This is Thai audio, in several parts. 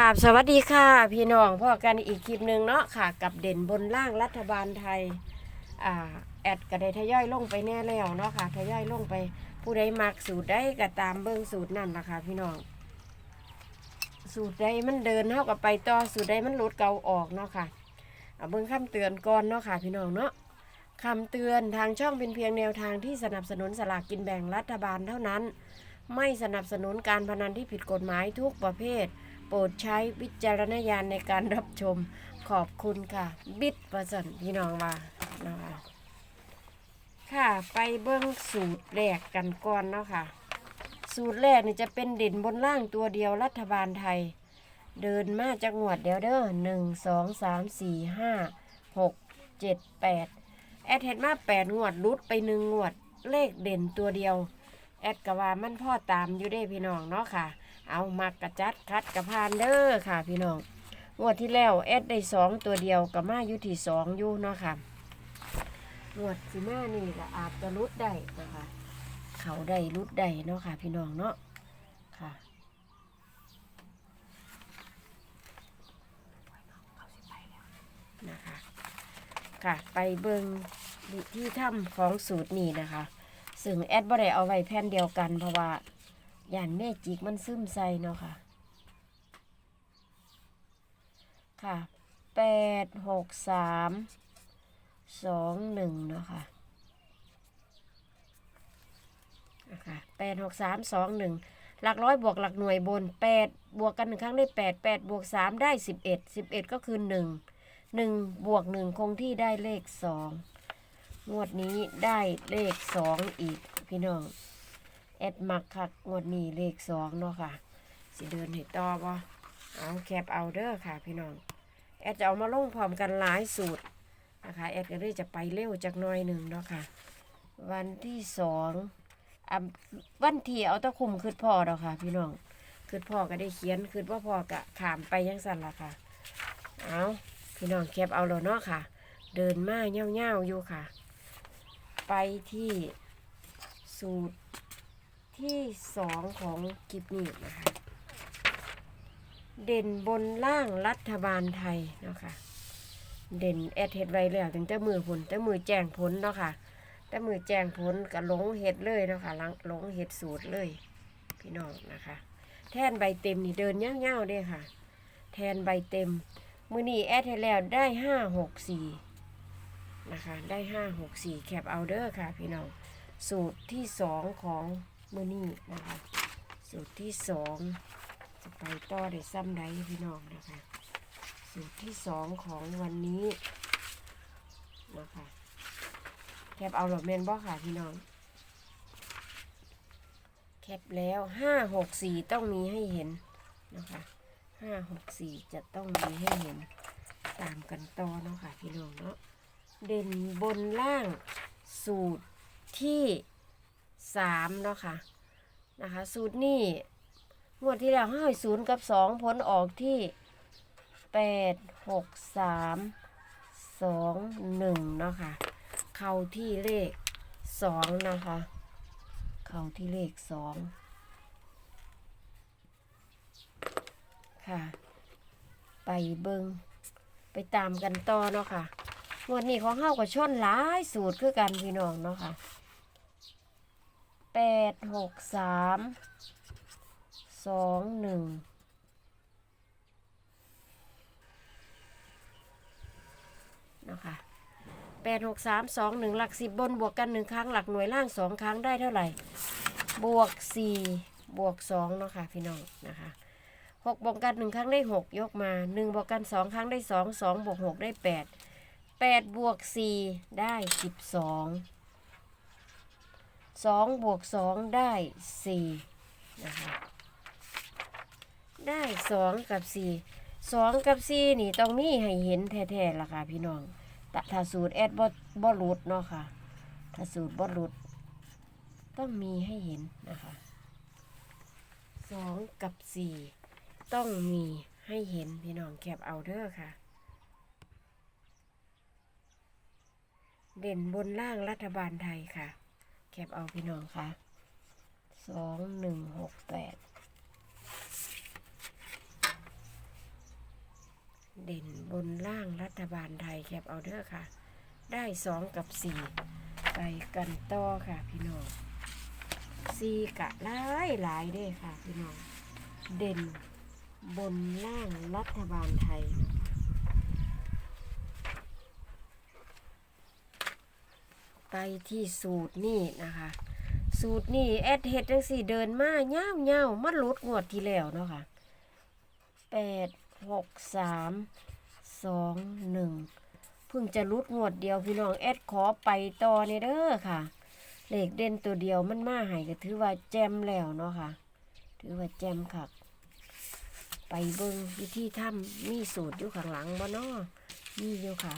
กราบสวัสดีค่ะ พี่น้องพ่อกันอีกคลิปหนึ่งเนาะค่ะ กับเด่นบนล่างรัฐบาลไทยอ่าแอดก็ได้ทยอยลงไปแน่แล้วเนาะค่ะทยอยลงไปผู้ใดมักสูตรได้ก็ตามเบิ้งสูตรนั่นล่ะค่ะ พี่น้อง สูตรใดมันเดินเท่ากับไปต่อสูตรใดมันหลุดเกาออกเนาะค่ะเอาเบิ้งคำเตือนก่อนเนาะค่ะ พี่น้องเนาะคำเตือนทางช่องเป็นเพียงแนวทางที่สนับสนุนสลากกินแบ่งรัฐบาลเท่านั้น ไม่สนับสนุนการพนันที่ผิดกฎหมายทุกประเภท โปรดใช้วิจารณญาณในการรับชมขอบคุณค่ะ บิดประสันพี่น้องว่านะคะค่ะไปเบิ้องสูตรแรกกันก่อนเนาะค่ะ สูตรแรกนี่จะเป็นเด่นบนล่างตัวเดียวรัฐบาลไทย เดินมาจากงวดเดียวเด้อหนึ่งสองสามสี่ห้าหกเจ็ดแปดแอดเห็นมาแปดงวดรุดไปหนึ่งงวด เลขเด่นตัวเดียว แอดกะว่ามันพ่อตามอยู่ได้พี่น้องเนาะค่ะ เอามากระจัดคัดกระพานเด้อค่ะ พี่น้องงวดที่แล้วแอดได้สองตัวเดียวกับมาอยู่ที่สองอยู่เนาะค่ะงวดสิมานี่ก็อาจจะรุดได้นะคะเขาได้รุดได้เนาะค่ะ พี่น้องเนาะค่ะนะคะค่ะไปเบิงวิธีทำของสูตรนี้นะคะ ซึ่งแอดบ่ได้เอาไว้แผ่นเดียวกันเพราะว่า ย่านเมจิกมันซึมใส่เนาะค่ะ ค่ะแปดหกสามสองหนึ่งเนาะค่ะนะคะแปดหกสามสองหนึ่งหลักร้อยบวกหลักหน่วยบนแปดบวกกันหนึ่งครั้งได้แปดแปดบวกสามได้สิบเอ็ดสิบเอ็ดก็คือหนึ่งหนึ่งบวกหนึ่งคงที่ได้เลขสองงวดนี้ได้เลขสองอีกพี่น้อง แอดมักคักงวดนี้เลขสองเนาะค่ะ สิเดินให้ต่อบ่เอาแคปเอาเด้อค่ะพี่น้อง แอดจะเอามาลงพร้อมกันหลายสูตรนะคะ แอดก็เลยจะไปเร็วจากหน้อยหนึ่งเนาะค่ะ วันที่สองอะวันที่เอาตะคุมคืดพ่อเนาะค่ะ พี่น้องคืดพ่อก็ได้เขียนคืดว่าพ่อกะขามไปยังสั่นละค่ะ เอาพี่น้องแคปเอาแล้วเนาะค่ะ เดินมาเง่าๆอยู่ค่ะ ไปที่สูตร ที่สองของกิบนี้นะคะ เด่นบนล่างรัฐบาลไทยเนาะค่ะเด่นแอดเฮ็ดไว้แล้วถึงแต่มือผลแต่มือแจ้งผลเนาะค่ะแต่มือแจ้งผลก็หลงเฮ็ดเลยเนาะค่ะหลังหลงเฮ็ดสูตรเลย พี่น้องนะคะ แทนใบเต็มนี่เดินเง่าวๆเด้ค่ะ แทนใบเต็ม มือนี้แอดเฮ็ดแล้วได้ห้าหกสี่นะคะ ได้ห้าหกสี่แคปเอาเด้อค่ะ พี่น้อง สูตรที่สองของ มือนี่นะคะ สูตรที่สองจะไปต่อได้ซ้ำใดพี่น้องนะคะ สูตรที่สองของวันนี้นะคะแคปเอาหลอดเมนบ่ค่ะพี่น้อง แคปแล้วห้าหกสี่ต้องมีให้เห็นนะคะห้าหกสี่จะต้องมีให้เห็นตามกันต่อเนาะค่ะพี่น้องเนาะเด่นบนล่างสูตรที่ สามเนาะค่ะนะคะ สูตรนี่งวดที่แล้วห้าศูนย์กับสองผลออกที่แปดหกสามสองหนึ่งเนาะค่ะ เข้าที่เลขสองนะคะ เข้าที่เลขสองค่ะ ไปเบิงไปตามกันต่อเนาะค่ะงวดนี้ของเฮากับชนหลายสูตรคือกันพี่น้องเนาะค่ะ แปดหกสามสองหนึ่งนะคะแปดหกสามสองหนึ่งหลักสิบบนบวกกันหนึ่งครั้งหลักหน่วยล่างสองครั้งได้เท่าไหร่ บวกสี่บวกสองเนาะค่ะพี่น้องนะคะหกบวกกันหนึ่งครั้งได้หกยกมาหนึ่งบวกกันสองครั้งได้สองสองบวกหกได้แปดแปดบวกสี่ได้สิบสอง สองบวกสองได้สี่นะคะได้สองกับสี่สองกับสี่นี่ต้องมีให้เห็นแท้ๆล่ะค่ะพี่น้องต่ถ้าสูตรแอดบ่บ่หลุดเนาะค่ะถ้าสูตรบ่หลุด ต้องมีให้เห็นนะคะสองกับสี่ต้องมีให้เห็นพี่น้องแคปเอาเด้อค่ะเด่นบนล่างรัฐบาลไทยค่ะ แคปเอาพี่น้องค่ะสองหนึ่งหกแปดเด่นบนล่างรัฐบาลไทยแคปเอาเด้อค่ะ ได้สองกับสี่ไปกันต่อค่ะพี่น้องสี่กะหลายหลายเด้ค่ะพี่น้อง เด่นบนล่างรัฐบาลไทย ไป ที่สูตรนี่นะคะ สูตรนี่แอดเฮ็ดจังสี่เดินมาเง่าวเง่าวมันลดงวดที่แล้วเนาะค่ะแปดหกสามสองหนึ่งเพิ่งจะลุดงวดเดียวพี่น้องแอดขอไปต่อเนี่ยเด้อค่ะเหลขเด่นตัวเดียวมันมาให้ก็ถือว่าแจมแล้วเนาะค่ะ ถือว่าแจมค่ะไปเบิ่งวิธีทำมีสูตรอยู่ข้างหลังบ่เนาะมีอยู่ค่ะ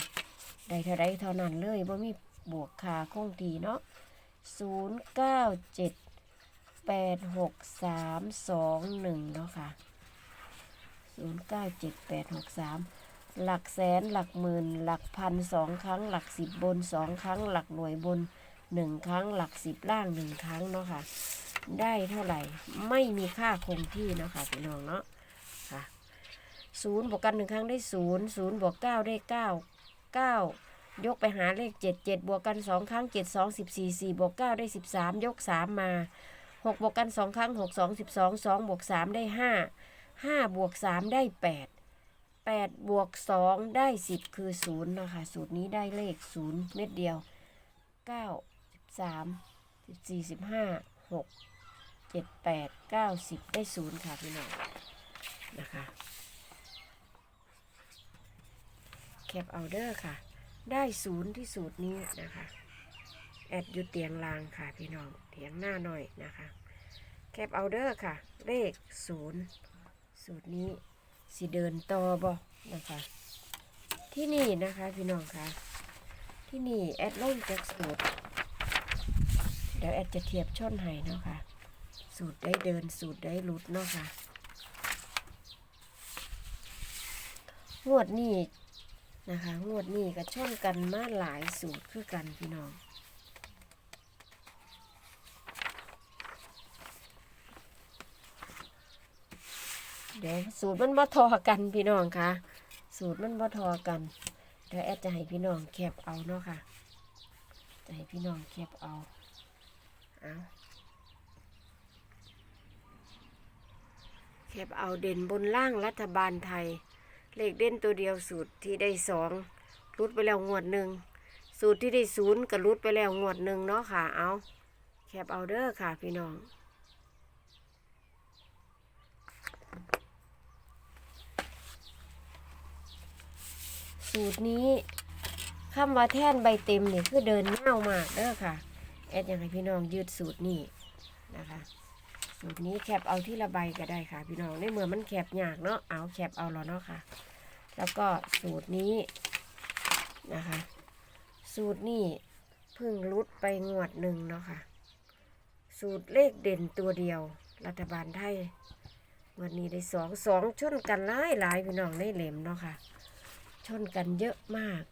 ได้เท่าไรเท่านั้นเลยบ่มี บวกค่าคงทีเนาะศูนย์เก้าเจ็ดแปดหกสามสองหนึ่งเนาะค่ะศูนย์เก้าเจ็ดแปดหกสามหลักแสนหลักหมื่น หลักพันสองครั้ง หลักสิบบนสองครั้ง หลักหน่วยบนหนึ่งครั้ง หลักสิบล่างหนึ่งครั้งเนาะค่ะ ได้เท่าไหร่ไม่มีค่าคงที่เนาะค่ะพี่น้องเนาะค่ะศูนย์บวกกันหนึ่งครั้งได้ศูนย์ศูนย์บวกเก้าได้เก้าเก้า ยกไปหาเลขเจ็ดเจ็ดบวกกันสองครั้งเจ็ดสองสิบสี่สี่บวกเก้าได้สิบสามยกสามมาหกบวกกันสองครั้งหกสองสิบสองสองบวกสามได้ห้าห้าบวกสามได้แปดแปดบวกสองได้สิบคือศูนย์นะคะ สูตรนี้ได้เลขศูนย์เม็ดเดียวเก้าสิบสามสิบสี่สิบห้าหกเจ็ดแปดเก้าสิบได้ศูนย์ค่ะพี่น้องนะคะแคปเอาเดอร์ค่ะ ได้ศูนย์ที่สูตรนี้นะคะ แอดอยู่เตียงลางค่ะพี่น้องเตียงหน้าหน่อยนะคะแคปเอาเดอร์ค่ะ เลขศูนย์สูตรนี้สิเดินต่อบ่นะคะ ที่นี่นะคะพี่น้องค่ะ ที่นี่แอดล่งจากสูตร เดี๋ยวแอดจะเทียบช่อนให้เนาะค่ะ สูตรได้เดินสูตรได้หลุดเนาะค่ะงวดนี้ นะคะ งวดนี้ก็ช่นกันมาหลายสูตรคือกันพี่น้องเดี๋ยวสูตรมันบ่ทอกันพี่น้องคะสูตรมันบ่ทอกัน เดี๋ยวแอดจะให้พี่น้องแคบเอาเนาะค่ะ จะให้พี่น้องแคบเอาเอาแคบเอาเด่นบนล่างรัฐบาลไทย เลขเด่นตัวเดียวสูตรที่ได้สองรุดไปแล้วงวดหนึ่งสูตรที่ได้ศูนย์ก็รุดไปแล้วงวดหนึ่งเนาะค่ะเอาแคปเอาเด้อค่ะพี่น้องสูตรนี้คำว่าแท่นใบเต็มเนี่ยคือเดินเง่ามากเด้อค่ะ แอดอยากให้พี่น้องยืดสูตรนี้นะคะ สูตรนี้แคปเอาที่ละใบก็ได้ค่ะ พี่น้องในเมื่อมันแคปยากเนาะเอาแคปเอาแล้วเนาะค่ะ แล้วก็สูตรนี้นะคะ สูตรนี้เพิ่งรุดไปงวดหนึ่งเนาะค่ะ สูตรเลขเด่นตัวเดียว รัฐบาลไทยวันนี้ได้สองสองชนกันหลายหลายพี่น้องในเหลมเนาะค่ะ ชนกันเยอะมาก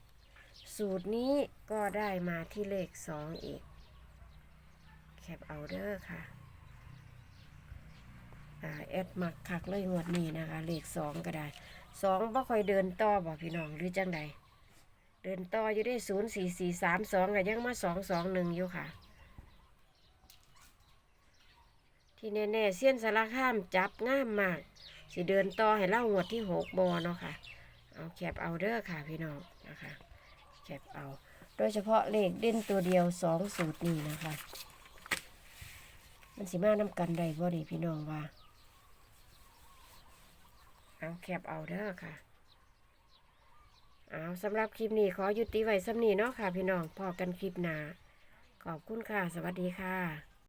สูตรนี้ก็ได้มาที่เลขสองอีก แคปเอาเด้อค่ะ แอดมักคักเลยงวดนี้นะคะ เลขสองก็ได้สองบ่ค่อยเดินต่อบอกพี่น้องหรือจังใดเดินต่ออยู่ได้ศูนย์สี่สี่สามสองก็ยังมาสองสองหนึ่งอยู่ค่ะ ที่แน่ๆเสี้ยนสารข้ามจับง่ามมาก สิเดินต่อให้เล่างวดที่หกบอเนาะค่ะ เอาแคปเอาเด้อค่ะพี่น้องนะคะแคปเอา โดยเฉพาะเลขเด่นตัวเดียวสองสูตรนี้นะคะ มันสิมาน้ำกันได้บ่นี่พี่น้องว่า เอาแคบเอาเด้อค่ะ เอาสำหรับคลิปนี้ขอยุติไว้สำนีเนาะค่ะ พี่น้องพอกันคลิปหนาขอบคุณค่ะ สวัสดีค่ะ